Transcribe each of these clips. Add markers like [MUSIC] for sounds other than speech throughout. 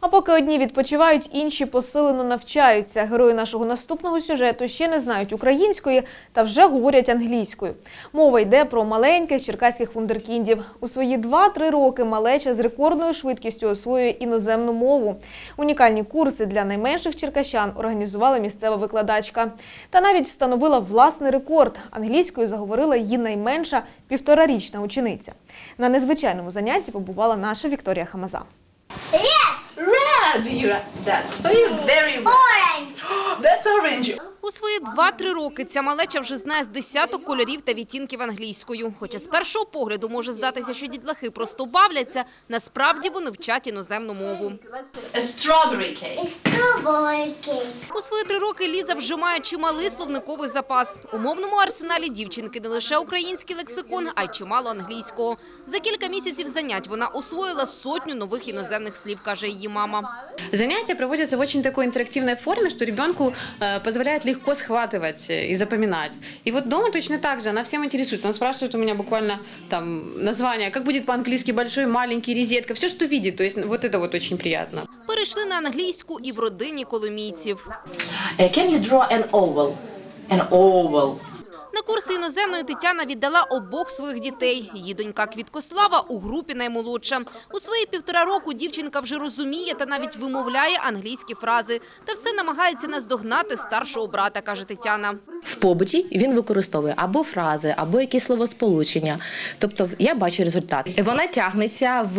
А поки одні відпочивають, інші посилено навчаються. Герої нашого наступного сюжету ще не знають української та вже говорять англійською. Мова йде про маленьких черкаських вундеркіндів. У свої 2-3 роки малеча з рекордною швидкістю освоює іноземну мову. Унікальні курси для найменших черкащан організувала місцева викладачка. Та навіть встановила власний рекорд. Англійською заговорила її найменша півторарічна учениця. На незвичайному занятті побувала наша Вікторія Хамаза. Red, Ira. That's for you. Very well. Orange. [GASPS] That's orange. Oh. У свої 2-3 роки ця малеча вже знає з десяток кольорів та відтінків англійською. Хоча з першого погляду може здатися, що дітлахи просто бавляться, насправді вони вчать іноземну мову. У свої три роки Ліза вже має чималий словниковий запас. У мовному арсеналі дівчинки не лише український лексикон, а й чимало англійського. За кілька місяців занять вона освоїла сотню нових іноземних слів, каже її мама. Занятия проводятся в очень такой интерактивной форме, что ребенку э, позволяет легко схватывать э, и запоминать. И вот дома точно так же, она всем интересуется. Она спрашивает у меня буквально там название, как будет по-английски большой, маленький, резетка, все, что видит. То есть вот это вот очень приятно. Перейшли на англійську і в родині коломійців. Uh, can you draw an oval? An oval. Курси іноземної Тетяна віддала обох своїх дітей. Її донька Квіткослава у групі наймолодша. У свої півтора року дівчинка вже розуміє та навіть вимовляє англійські фрази. Та все намагається наздогнати старшого брата, каже Тетяна. В побуті він використовує або фрази, або якісь словосполучення. Тобто я бачу результат. Вона тягнеться в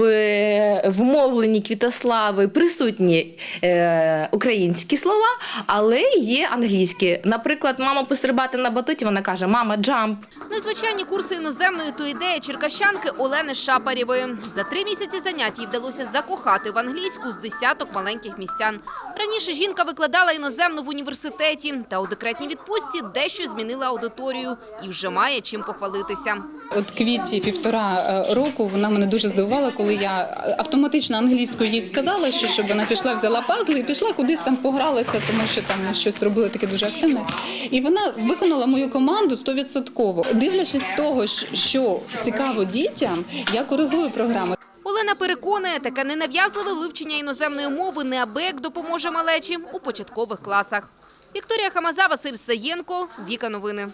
в мовленні Квітослави присутні е, українські слова, але є англійські. Наприклад, мама пострибати на батуті, вона каже Мама, джамп. Незвичайні курси іноземної то ідея черкащанки Олени Шапарєвої. За три місяці занять їй вдалося закохати в англійську з десяток маленьких містян. Раніше жінка викладала іноземну в університеті, та у декретній відпустці дещо змінила аудиторію і вже має чим похвалитися. От квіті півтора е, року вона мене дуже здивувала, коли я автоматично англійською їй сказала, що щоб вона пішла, взяла пазли і пішла кудись там погралася, тому що там щось робили таке дуже активне. І вона виконала мою команду стовідсотково. Дивлячись з того, що цікаво дітям, я коригую програму. Олена переконує, таке ненав'язливе вивчення іноземної мови неабияк допоможе малечі у початкових класах. Вікторія Хамаза, Василь Саєнко, Віка Новини.